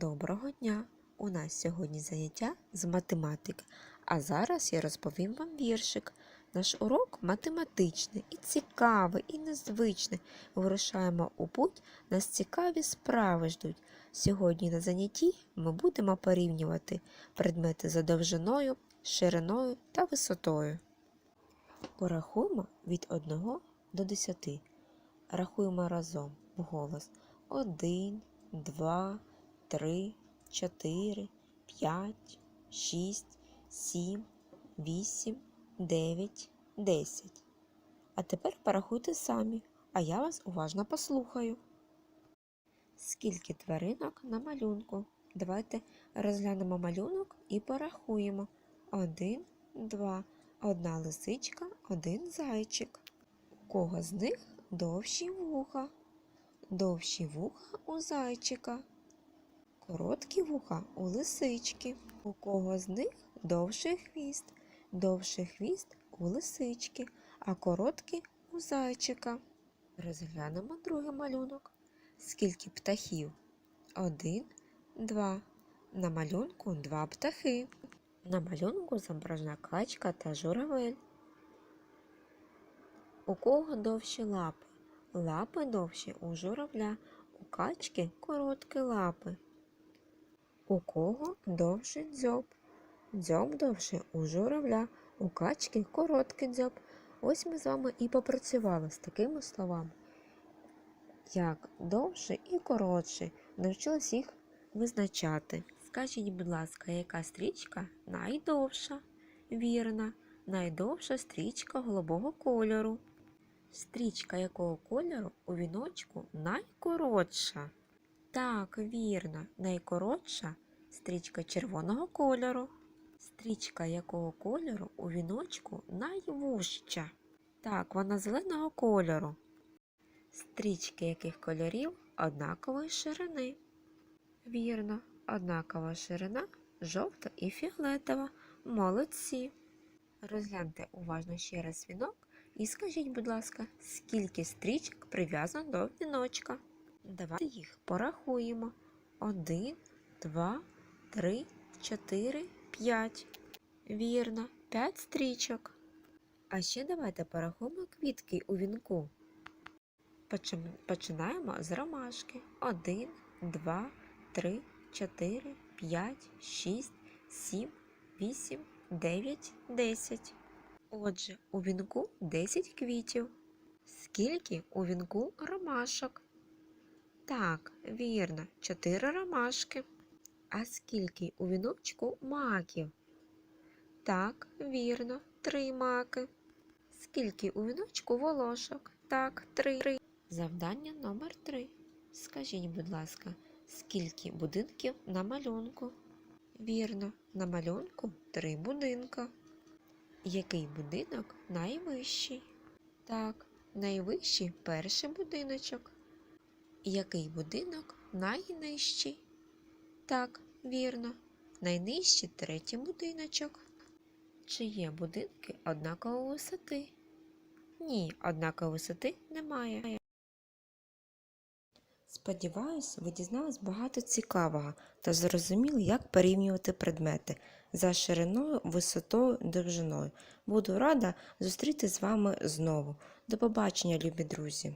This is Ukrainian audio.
Доброго дня! У нас сьогодні заняття з математики, а зараз я розповім вам віршик. Наш урок математичний і цікавий, і незвичний. Вирушаємо у путь, нас цікаві справи ждуть. Сьогодні на занятті ми будемо порівнювати предмети за довжиною, шириною та висотою. Порахуємо від 1 до 10. Рахуємо разом вголос. 1, 2, 3, 4, 5, 6, 7, 8, 9, 10. А тепер порахуйте самі, а я вас уважно послухаю. Скільки тваринок на малюнку? Давайте розглянемо малюнок і порахуємо. Один, два, одна лисичка, один зайчик. У кого з них довші вуха? Довші вуха у зайчика. Короткі вуха у лисички. У кого з них довший хвіст? Довший хвіст у лисички, а короткий у зайчика. Розглянемо другий малюнок. Скільки птахів? Один, два. На малюнку два птахи. На малюнку зображена качка та журавель. У кого довші лапи? Лапи довші у журавля, у качки короткі лапи. У кого довший дзьоб? Дзьоб довший у журавля, у качки короткий дзьоб. Ось ми з вами і попрацювали з такими словами, як довше і коротше. Навчились їх визначати. Скажіть, будь ласка, яка стрічка найдовша? Вірна, найдовша стрічка голубого кольору. Стрічка якого кольору у віночку найкоротша? Так, вірно, найкоротша стрічка червоного кольору. Стрічка якого кольору у віночку найвужча? Так, вона зеленого кольору. Стрічки яких кольорів однакової ширини? Вірно, однакова ширина жовта і фіолетова. Молодці. Розгляньте уважно ще раз вінок і скажіть, будь ласка, скільки стрічок прив'язано до віночка? Давайте їх порахуємо. Один, два, три, чотири, п'ять. Вірно, п'ять стрічок. А ще давайте порахуємо квітки у вінку. Починаємо з ромашки. Один, два, три, чотири, п'ять, шість, сім, вісім, дев'ять, десять. Отже, у вінку 10 квітів. Скільки у вінку ромашок? Так, вірно, 4 ромашки. А скільки у віночку маків? Так, вірно, 3 маки. Скільки у віночку волошок? Так, 3. Завдання номер 3. Скажіть, будь ласка, скільки будинків на малюнку? Вірно, на малюнку 3 будинка. Який будинок найвищий? Так, найвищий перший будиночок. Який будинок найнижчий? Так, вірно, найнижчий третій будиночок. Чи є будинки однакової висоти? Ні, однакової висоти немає. Сподіваюсь, ви дізнались багато цікавого та зрозуміли, як порівнювати предмети за шириною, висотою, довжиною. Буду рада зустріти з вами знову. До побачення, любі друзі!